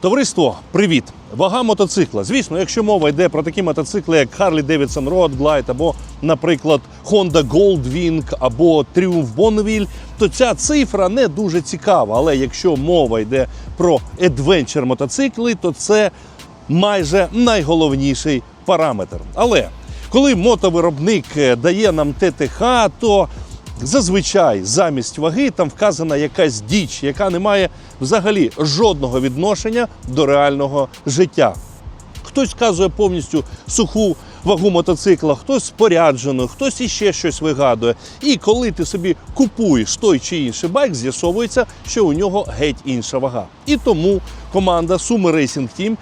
Товариство, привіт! Вага мотоцикла. Звісно, якщо мова йде про такі мотоцикли, як Harley Davidson Road Glide або, наприклад, Honda Goldwing або Triumph Bonneville, то ця цифра не дуже цікава. Але якщо мова йде про adventure мотоцикли, то це майже найголовніший параметр. Але коли мотовиробник е, дає нам ТТХ, то зазвичай замість ваги там вказана якась діч, яка не має взагалі жодного відношення до реального життя. Хтось вказує повністю суху вагу мотоцикла, хтось споряджену, хтось іще щось вигадує. І коли ти собі купуєш той чи інший байк, з'ясовується, що у нього геть інша вага. І тому команда Sumo Racing Team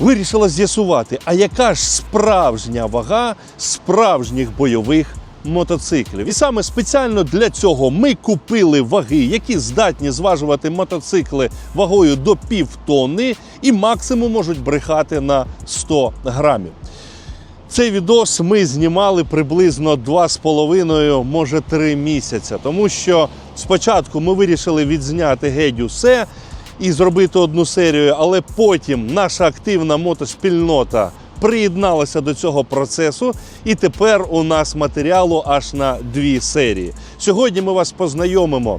вирішила з'ясувати, а яка ж справжня вага справжніх бойових мотоциклів. І саме спеціально для цього ми купили ваги, які здатні зважувати мотоцикли вагою до півтонни і максимум можуть брехати на 100 грамів. Цей відос ми знімали приблизно 2,5, може 3 місяця, тому що спочатку ми вирішили відзняти геть усе і зробити одну серію, але потім наша активна мотоспільнота приєдналася до цього процесу, і тепер у нас матеріалу аж на дві серії. Сьогодні ми вас познайомимо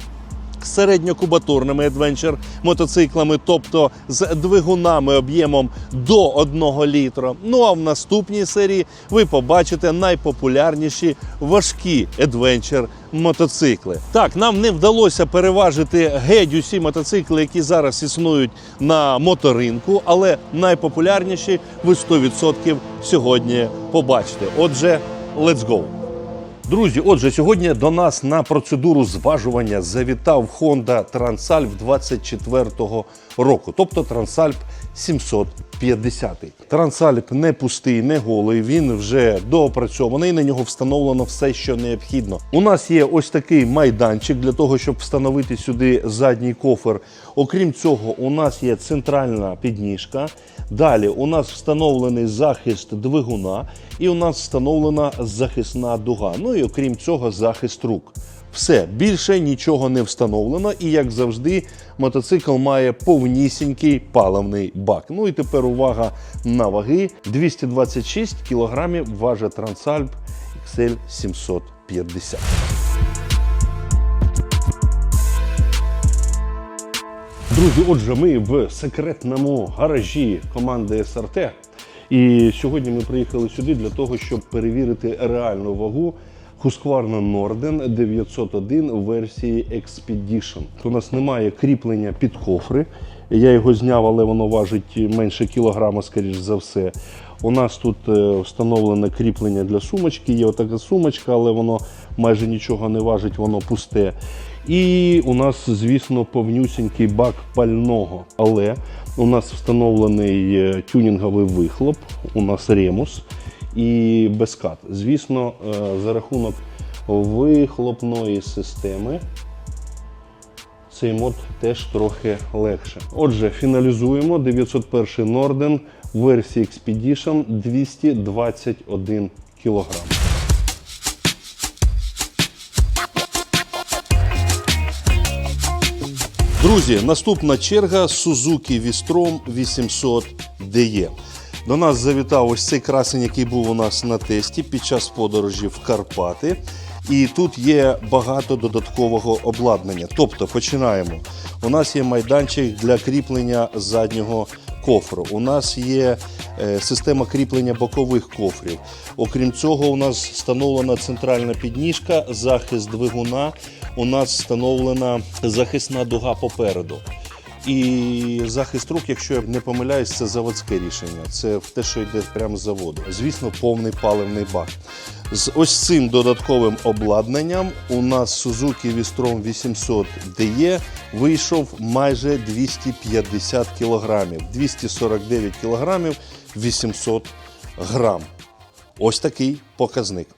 середньокубатурними адвенчер мотоциклами, тобто з двигунами об'ємом до 1 літра. Ну а в наступній серії ви побачите найпопулярніші важкі адвенчер мотоцикли. Так, нам не вдалося переважити геть усі мотоцикли, які зараз існують на моторинку, але найпопулярніші ви 100% сьогодні побачите. Отже, let's go! Друзі, отже, сьогодні до нас на процедуру зважування завітав Honda Transalp 24-го року, тобто Transalp 750. Transalp не пустий, не голий. Він вже доопрацьований. На нього встановлено все, що необхідно. У нас є ось такий майданчик для того, щоб встановити сюди задній кофер. Окрім цього, у нас є центральна підніжка. Далі у нас встановлений захист двигуна, і у нас встановлена захисна дуга. Ну і окрім цього, захист рук. Все, більше нічого не встановлено, і як завжди, мотоцикл має повнісінький паливний бак. Ну і тепер увага на ваги: 226 кг важить Transalp XL 750. Друзі, отже, ми в секретному гаражі команди СРТ. І сьогодні ми приїхали сюди для того, щоб перевірити реальну вагу Husqvarna Norden 901 версії Expedition. У нас немає кріплення під кофри. Я його зняв, але воно важить менше кілограма, скоріш за все. У нас тут е, встановлене кріплення для сумочки. Є отака сумочка, але воно майже нічого не важить, воно пусте. І у нас, звісно, повнюсінький бак пального. Але у нас встановлений е, тюнінговий вихлоп, у нас ремус і безкат. Звісно, е, за рахунок вихлопної системи цей мод теж трохи легше. Отже, фіналізуємо 901 Norden версії Expedition 221 кг. Друзі, наступна черга Suzuki V-Strom 800 DE. До нас завітав ось цей красень, який був у нас на тесті під час подорожі в Карпати. І тут є багато додаткового обладнання. Тобто починаємо. У нас є майданчик для кріплення заднього кофру. У нас є е, система кріплення бокових кофрів. Окрім цього, у нас встановлена центральна підніжка, захист двигуна. У нас встановлена захисна дуга попереду. І захист рук, якщо я не помиляюсь, це заводське рішення. Це те, що йде прямо з заводу. Звісно, повний паливний бак. З ось цим додатковим обладнанням у нас Suzuki V-Strom 800 DE вийшов майже 250 кілограмів. 249 кілограмів 800 грам. Ось такий показник.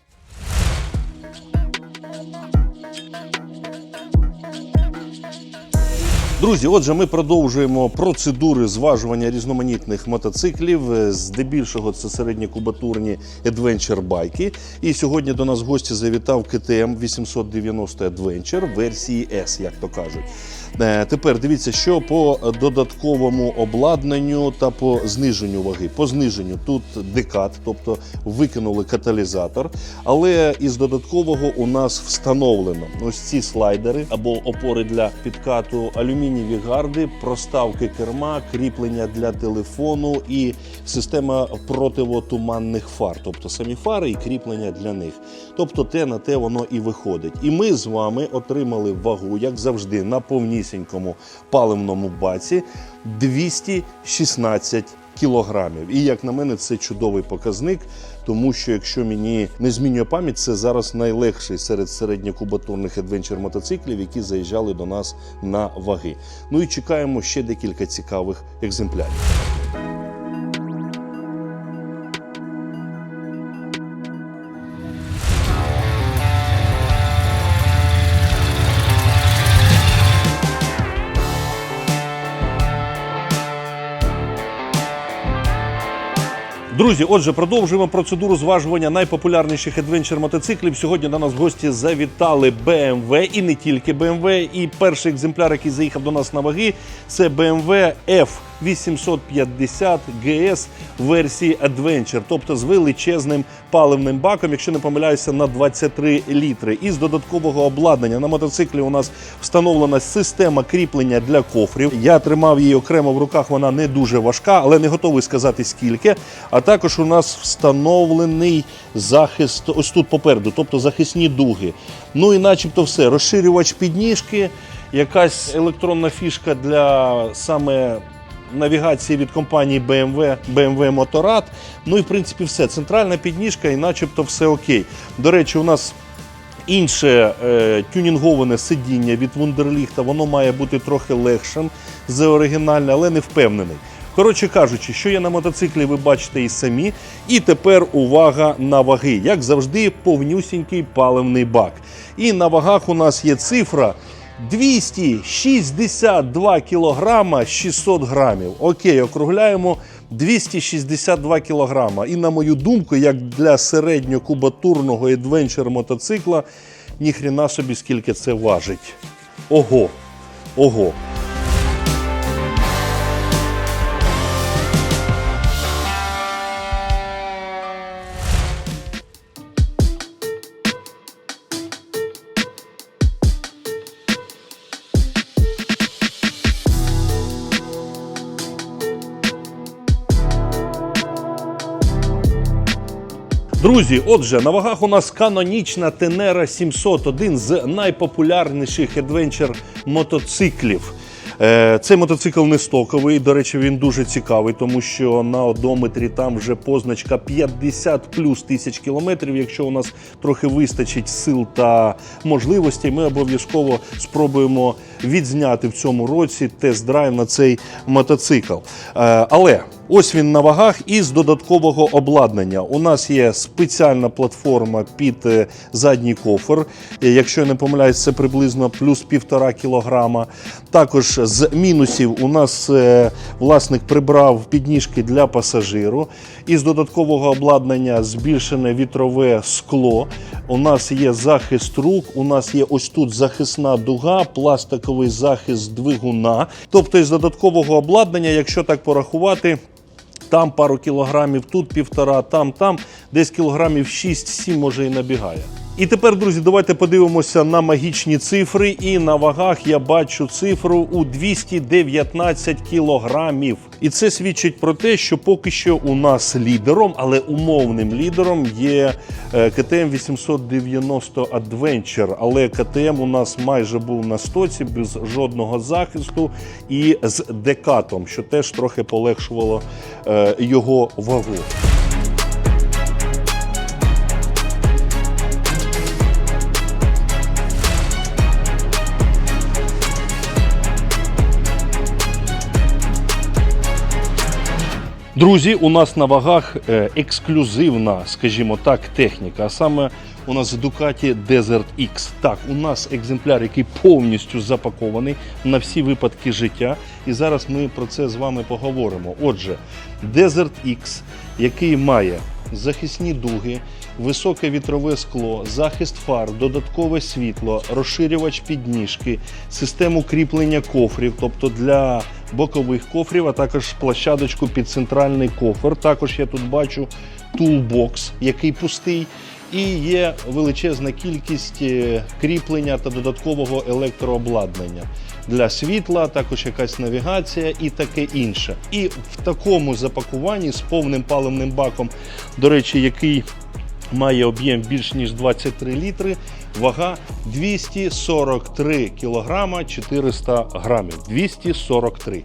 Друзі, отже, ми продовжуємо процедури зважування різноманітних мотоциклів. Е, Здебільшого це середньокубатурні адвенчер-байки. І сьогодні до нас в гості завітав КТМ 890 Adventure версії S, як то кажуть. Е, Тепер дивіться, що по додатковому обладнанню та по зниженню ваги. По зниженню тут декат, тобто викинули каталізатор, але із додаткового у нас встановлено ось ці слайдери або опори для підкату, алюмінієві гарди, проставки керма, кріплення для телефону і система противотуманних фар, тобто самі фари і кріплення для них. Тобто те на те воно і виходить. І ми з вами отримали вагу, як завжди, на повнісінькому паливному баці 216 кілограмів. І як на мене, це чудовий показник, тому що якщо мені не змінює пам'ять, це зараз найлегший серед середньокубатурних адвенчер мотоциклів, які заїжджали до нас на ваги. Ну і чекаємо ще декілька цікавих екземплярів. Друзі, отже, продовжуємо процедуру зважування найпопулярніших адвенчер мотоциклів. Сьогодні до нас в гості завітали BMW і не тільки BMW. І перший екземпляр, який заїхав до нас на ваги, це BMW F850 GS версії Adventure, тобто з величезним паливним баком, якщо не помиляюся, на 23 літри. І з додаткового обладнання на мотоциклі у нас встановлена система кріплення для кофрів. Я тримав її окремо в руках, вона не дуже важка, але не готовий сказати скільки. А також у нас встановлений захист ось тут попереду, тобто захисні дуги. Ну і начебто все. Розширювач підніжки, якась електронна фішка для саме. Навігації від компанії BMW, BMW Motorrad. Ну і в принципі все. Центральна підніжка і начебто все окей. До речі, у нас інше е, тюнінговане сидіння від Wunderlicht, воно має бути трохи легшим за оригінальне, але не впевнений. Коротше кажучи, що є на мотоциклі, ви бачите і самі. І тепер увага на ваги. Як завжди, повнюсінький паливний бак. І на вагах у нас є цифра 262 кілограма 600 грамів. Окей, округляємо 262 кілограма. І на мою думку, як для середньокубатурного адвенчер мотоцикла, ніхрена собі скільки це важить. Ого, ого. Друзі, отже, на вагах у нас канонічна Tenera 701 з найпопулярніших адвенчер мотоциклів. Е, Цей мотоцикл не стоковий. До речі, він дуже цікавий, тому що на одометрі там вже позначка 50 плюс тисяч кілометрів. Якщо у нас трохи вистачить сил та можливостей, ми обов'язково спробуємо відзняти в цьому році тест-драйв на цей мотоцикл. Е, Але Ось він на вагах із додаткового обладнання. У нас є спеціальна платформа під е, задній кофр. Е, Якщо я не помиляюсь, це приблизно плюс півтора кілограма. Також з мінусів у нас е, власник прибрав підніжки для пасажиру. Із додаткового обладнання збільшене вітрове скло. У нас є захист рук, у нас є ось тут захисна дуга, пластиковий захист двигуна. Тобто із додаткового обладнання, якщо так порахувати, там пару кілограмів, тут півтора, там, там, десь кілограмів 6-7 може і набігає. І тепер, друзі, давайте подивимося на магічні цифри. І на вагах я бачу цифру у 219 кілограмів. І це свідчить про те, що поки що у нас лідером, але умовним лідером є е, КТМ 890 Adventure. Але КТМ у нас майже був на стоці без жодного захисту і з декатом, що теж трохи полегшувало е, його вагу. Друзі, у нас на вагах е, ексклюзивна, скажімо так, техніка. А саме у нас Ducati Desert X. Так, у нас екземпляр, який повністю запакований на всі випадки життя. І зараз ми про це з вами поговоримо. Отже, Desert X, який має захисні дуги, високе вітрове скло, захист фар, додаткове світло, розширювач підніжки, систему кріплення кофрів, тобто для бокових кофрів, а також площадочку під центральний кофр. Також я тут бачу тулбокс, який пустий. І є величезна кількість е, кріплення та додаткового електрообладнання для світла, також якась навігація і таке інше. І в такому запакуванні з повним паливним баком, до речі, який має об'єм більш ніж 23 літри, вага 243 кілограма 400 грамів. 243.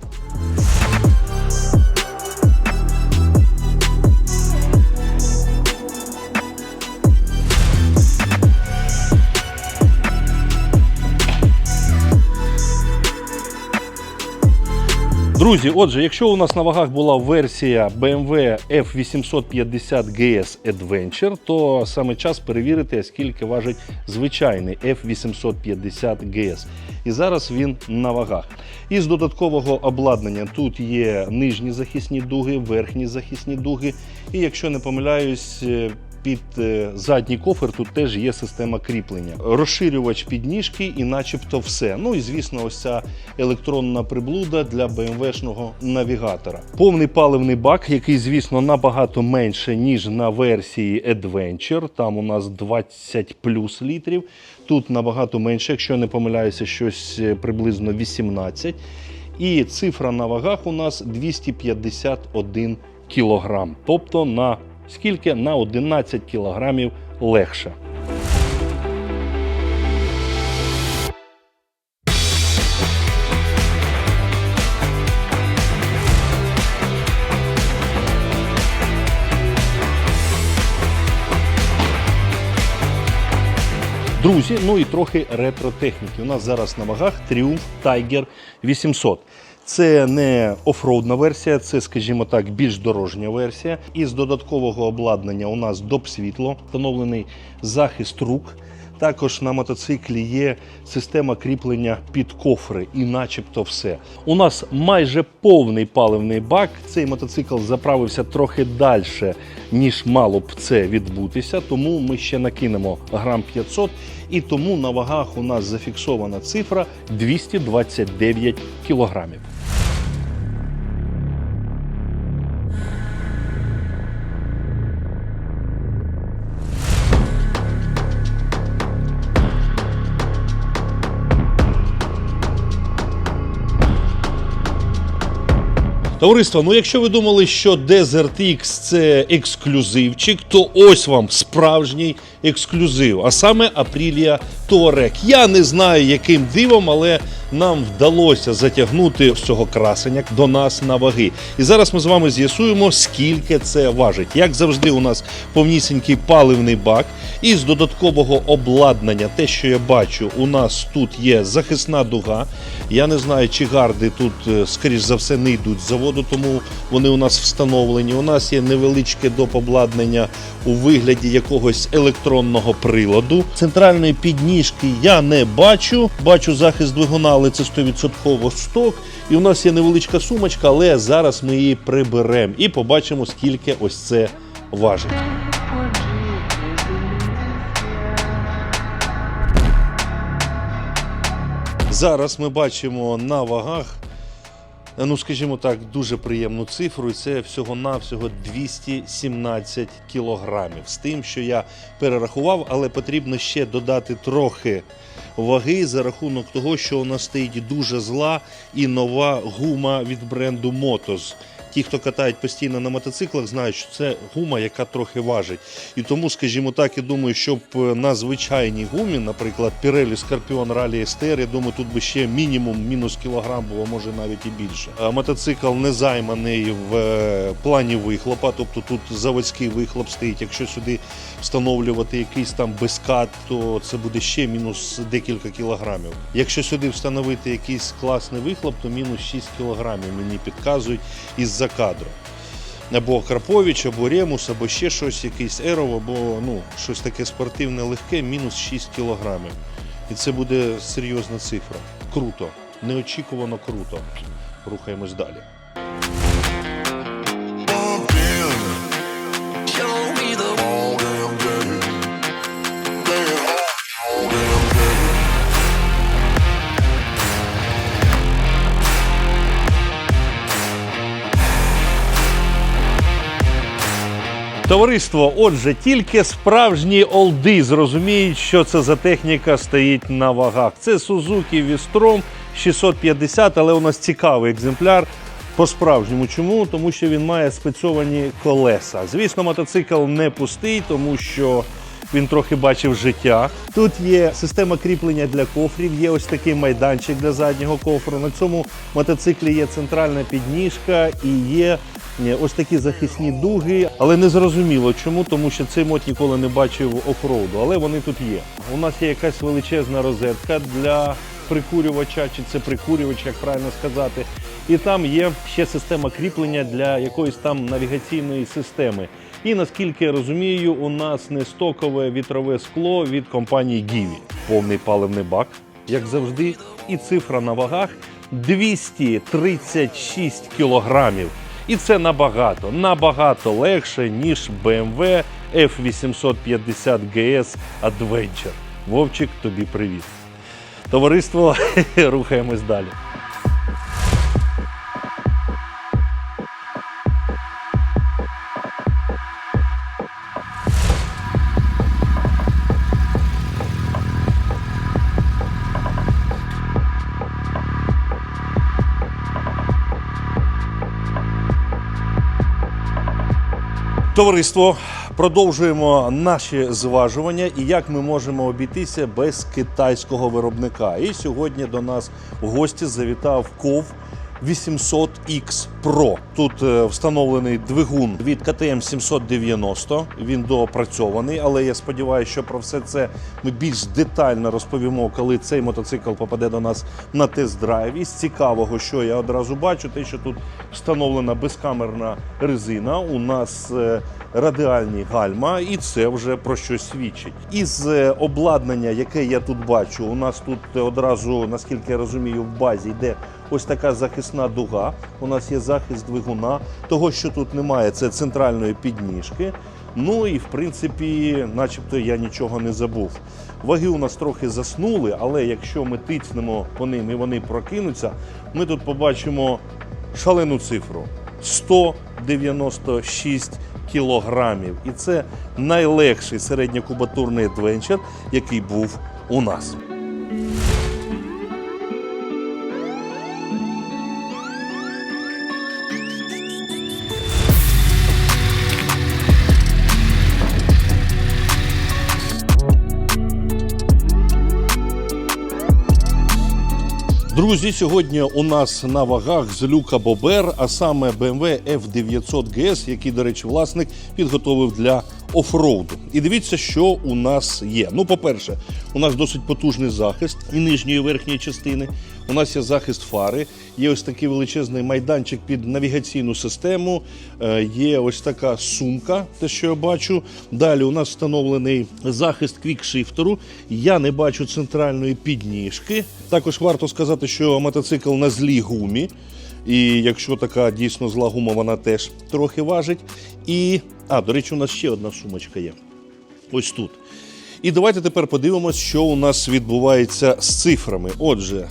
Друзі, отже, якщо у нас на вагах була версія BMW F850 GS Adventure, то саме час перевірити, скільки важить звичайний F850 GS. І зараз він на вагах. Із додаткового обладнання тут є нижні захисні дуги, верхні захисні дуги. І якщо не помиляюсь, е, під е, задній кофер тут теж є система кріплення. Розширювач підніжки і начебто все. Ну і звісно, ось ця електронна приблуда для BMW-шного навігатора. Повний паливний бак, який, звісно, набагато менше, ніж на версії Adventure. Там у нас 20 плюс літрів. Тут набагато менше, якщо я не помиляюся, щось е, приблизно 18. І цифра на вагах у нас 251 кілограм. Тобто на скільки? На 11 кілограмів легше. Друзі, ну і трохи ретро-техніки. У нас зараз на вагах Triumph Tiger 800. Це не офроудна версія, це, скажімо так, більш дорожня версія. Із додаткового обладнання у нас доп світло, встановлений захист рук. Також на мотоциклі є система кріплення під кофри, і начебто все. У нас майже повний паливний бак. Цей мотоцикл заправився трохи далі, ніж мало б це відбутися. Тому ми ще накинемо грам 500, і тому на вагах у нас зафіксована цифра 229 кілограмів. Товариство, ну якщо ви думали, що Desert X це ексклюзивчик, то ось вам справжній ексклюзив, а саме Aprilia Touareg. Я не знаю, яким дивом, але нам вдалося затягнути з цього красення до нас на ваги. І зараз ми з вами з'ясуємо, скільки це важить. Як завжди, у нас повнісінький паливний бак. І з додаткового обладнання, те, що я бачу, у нас тут є захисна дуга. Я не знаю, чи гарди тут, е, скоріш за все, не йдуть з заводу, тому вони у нас встановлені. У нас є невеличке доп. обладнання у вигляді якогось електронного приладу. Центральної підніжки я не бачу. Бачу захист двигуна, але це 100% сток. І у нас є невеличка сумочка, але зараз ми її приберемо і побачимо, скільки ось це важить. Зараз ми бачимо на вагах, ну скажімо так, дуже приємну цифру, і це всього-навсього 217 кілограмів. З тим, що я перерахував, але потрібно ще додати трохи ваги за рахунок того, що у нас стоїть дуже зла і нова гума від бренду Motos. Ті, хто катають постійно на мотоциклах, знають, що це гума, яка трохи важить. І тому, скажімо так, я думаю, щоб е, на звичайній гумі, наприклад, Pirelli Scorpion Rally STR, я думаю, тут би ще мінімум мінус кілограм було, може навіть і більше. А Мотоцикл не займаний в е, плані вихлопа, тобто тут заводський вихлоп стоїть. Якщо сюди встановлювати якийсь там безкат, то це буде ще мінус декілька кілограмів. Якщо сюди встановити якийсь класний вихлоп, то мінус 6 кілограмів мені підказують із-за кадру. Або Крапович, або Ремус, або ще щось, якийсь Еров, або ну, щось таке спортивне легке, мінус 6 кілограмів. І це буде серйозна цифра. Круто, неочікувано круто. Рухаємось далі. Товариство, отже, тільки справжні олди зрозуміють, що це за техніка стоїть на вагах. Це Suzuki Vistrom 650, але у нас цікавий екземпляр. По-справжньому чому? Тому що він має спецьовані колеса. Звісно, мотоцикл не пустий, тому що він трохи бачив життя. Тут є система кріплення для кофрів, є ось такий майданчик для заднього кофру. На цьому мотоциклі є центральна підніжка і є ось такі захисні дуги. Але не зрозуміло чому, тому що цей мод ніколи не бачив офроуду, але вони тут є. У нас є якась величезна розетка для прикурювача, чи це прикурювач, як правильно сказати. І там є ще система кріплення для якоїсь там навігаційної системи. І наскільки я розумію, у нас не стокове вітрове скло від компанії Гіві. Повний паливний бак, як завжди, і цифра на вагах 236 кілограмів. І це набагато, набагато легше, ніж BMW F850 GS Adventure. Вовчик, тобі привіт. Товариство, рухаємось далі. Товариство, продовжуємо наші зважування і як ми можемо обійтися без китайського виробника. І сьогодні до нас в гості завітав КОВ 800X Pro. Тут е, встановлений двигун від КТМ 790. Він доопрацьований, але я сподіваюся, що про все це ми більш детально розповімо, коли цей мотоцикл попаде до нас на тест-драйв. Із цікавого, що я одразу бачу, те, що тут встановлена безкамерна резина. У нас е, радіальні гальма, і це вже про щось свідчить. Із е, обладнання, яке я тут бачу, у нас тут одразу, наскільки я розумію, в базі йде ось така захисна дуга. У нас є захист двигуна. Того, що тут немає, це центральної підніжки. Ну і в принципі, начебто я нічого не забув. Ваги у нас трохи заснули, але якщо ми тицнемо по ним і вони прокинуться, ми тут побачимо шалену цифру 196 кілограмів. І це найлегший середньокубатурний адвенчер, який був у нас. Друзі, сьогодні у нас на вагах з люка Бобер, а саме BMW F900 GS, який, до речі, власник підготовив для офроуду. І дивіться, що у нас є. Ну, по-перше, у нас досить потужний захист і нижньої і верхньої частини. У нас є захист фари, є ось такий величезний майданчик під навігаційну систему, е, є ось така сумка, те, що я бачу. Далі у нас встановлений захист квікшифтеру. Я не бачу центральної підніжки. Також варто сказати, що мотоцикл на злій гумі. І якщо така дійсно зла гума, вона теж трохи важить. І, а, до речі, у нас ще одна сумочка є. Ось тут. І давайте тепер подивимось, що у нас відбувається з цифрами. Отже,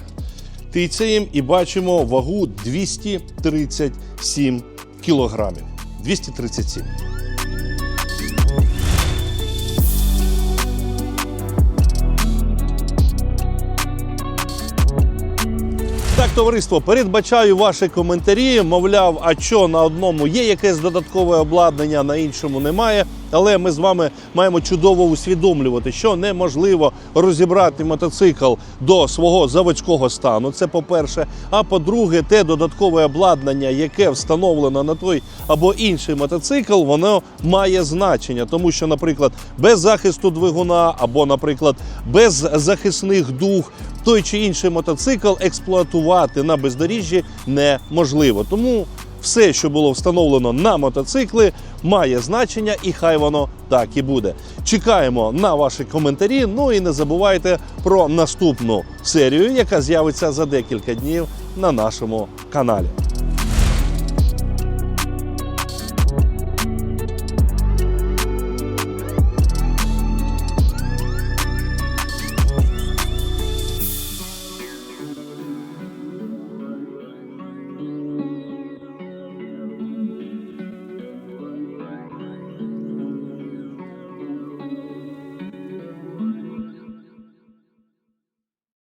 тицяємо і бачимо вагу 237 кілограмів. 237. Так, товариство, передбачаю ваші коментарі. Мовляв, а що на одному є якесь додаткове обладнання, на іншому немає. Але ми з вами маємо чудово усвідомлювати, що неможливо розібрати мотоцикл до свого заводського стану. Це по-перше. А по-друге, те додаткове обладнання, яке встановлено на той або інший мотоцикл, воно має значення, тому що, наприклад, без захисту двигуна або, наприклад, без захисних дуг той чи інший мотоцикл експлуатувати на бездоріжжі неможливо. Тому все, що було встановлено на мотоцикли, має значення, і хай воно так і буде. Чекаємо на ваші коментарі. Ну і не забувайте про наступну серію, яка з'явиться за декілька днів на нашому каналі.